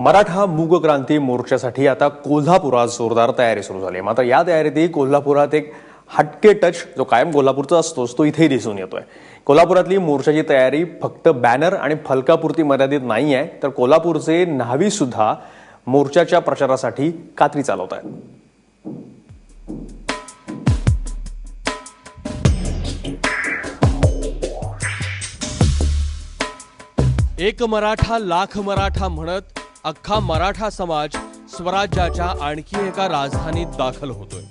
मराठा मूग क्रांती मोर्चासाठी आता कोल्हापुरात जोरदार तयारी सुरू झाली. आहे मात्र या तयारीतही कोल्हापुरात एक हटके टच जो कायम कोल्हापूरचा असतोच तो इथेही दिसून येतोय. कोल्हापुरातली मोर्चाची तयारी फक्त बॅनर आणि फलकापुरती मर्यादित नाही आहे तर कोल्हापूरचे न्हावी सुद्धा मोर्चाच्या प्रचारासाठी कात्री चालवत आहेत. एक मराठा लाख मराठा म्हणत अख्खा मराठा समाज स्वराज्याच्या आणखी एका राजधानीत दाखल होतोय.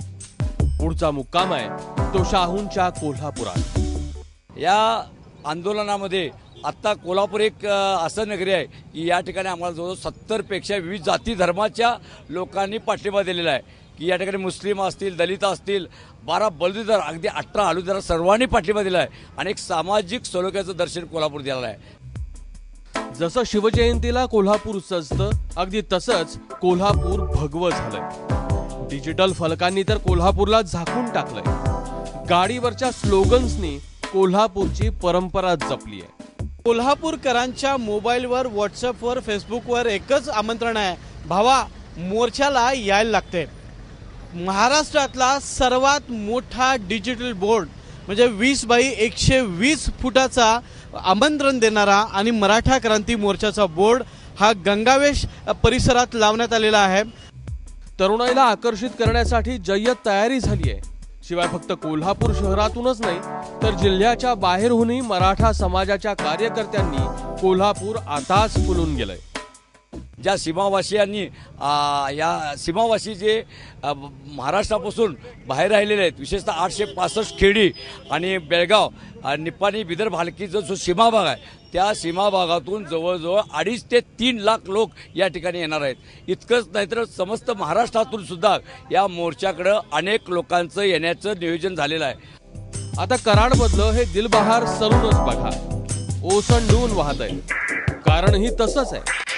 पुढचा मुक्काम आहे तो शाहूंच्या कोल्हापुरात. या आंदोलनामध्ये आत्ता कोल्हापूर एक असं नगरी आहे की या ठिकाणी आम्हाला जवळजवळ सत्तरपेक्षा विविध जाती धर्माच्या लोकांनी पाठिंबा दिलेला आहे. की या ठिकाणी मुस्लिम असतील दलित असतील बारा बलुतेदार अगदी अठरा आलुदार सर्वांनी पाठिंबा दिला आहे. आणि एक सामाजिक सलोख्याचं दर्शन कोल्हापूर दिलेलं आहे. जसं शिवजयंतीला कोल्हापूर सजतं अगदी तसंच कोल्हापूर भगवं झालंय. डिजिटल फलकांनी तर कोल्हापूरला झाकून टाकलंय. गाडीवरच्या स्लोगन्सनी कोल्हापूरची परंपरा जपली आहे कोल्हापूरकरांच्या मोबाईलवर व्हॉट्सअपवर फेसबुकवर एकच आमंत्रण आहे. भावा मोर्चाला यायला लागते महाराष्ट्रातला सर्वात मोठा डिजिटल बोर्ड म्हणजे वीस बाई एकशे वीस फुटाचा आमंत्रण देणारा आणि मराठा क्रांती मोर्चाचा बोर्ड हा गंगावेश परिसरात लावण्यात आलेला आहे. तरुणाईला आकर्षित करण्यासाठी जय्यत तयारी झाली आहे. शिवाय फक्त कोल्हापूर शहरातूनच नाही तर जिल्ह्याच्या बाहेरहूनही मराठा समाजाच्या कार्यकर्त्यांनी कोल्हापूर आताच फुलून गेलंय. ज्या सीमावासियांनी या सीमावासी जे महाराष्ट्रापासून बाहेर राहिलेले आहेत विशेषतः आठशे पासष्ट खेडी आणि बेळगाव निपाणी बिदर विदर्भ हलकीचा जो सीमा भाग आहे त्या सीमाभागातून जवळजवळ अडीच ते तीन लाख लोक या ठिकाणी येणार आहेत. इतकंच नाहीतर समस्त महाराष्ट्रातून सुद्धा या मोर्चाकडं अनेक लोकांचं येण्याचं नियोजन झालेलं आहे. आता कराडमधलं हे दिलबहार सरूनच बघा. ओसंडून वाहत आहे कारण ही तसंच आहे.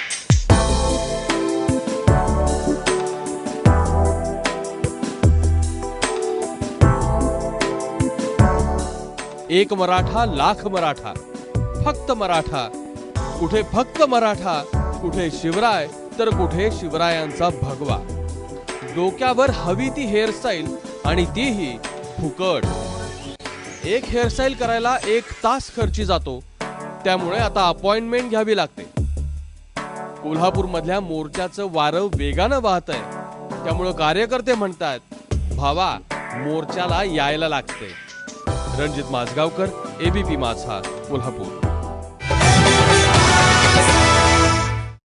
एक मराठा लाख मराठा. फक्त मराठा. कुठे फक्त मराठा कुठे शिवराय तर कुठे शिवरायांचा भगवा. डोक्यावर हवी ती हेअरस्टाईल आणि तीही फुकट. एक हेअरस्टाईल करायला एक तास खर्ची जातो. त्यामुळे आता अपॉइंटमेंट घ्यावी लागते. कोल्हापूरमधल्या मोर्चाचं वारं वेगानं वाहत आहे त्यामुळं कार्यकर्ते म्हणतात भावा मोर्चाला यायला लागते रणजित माझगावकर एबीपी माझा कोल्हापूर.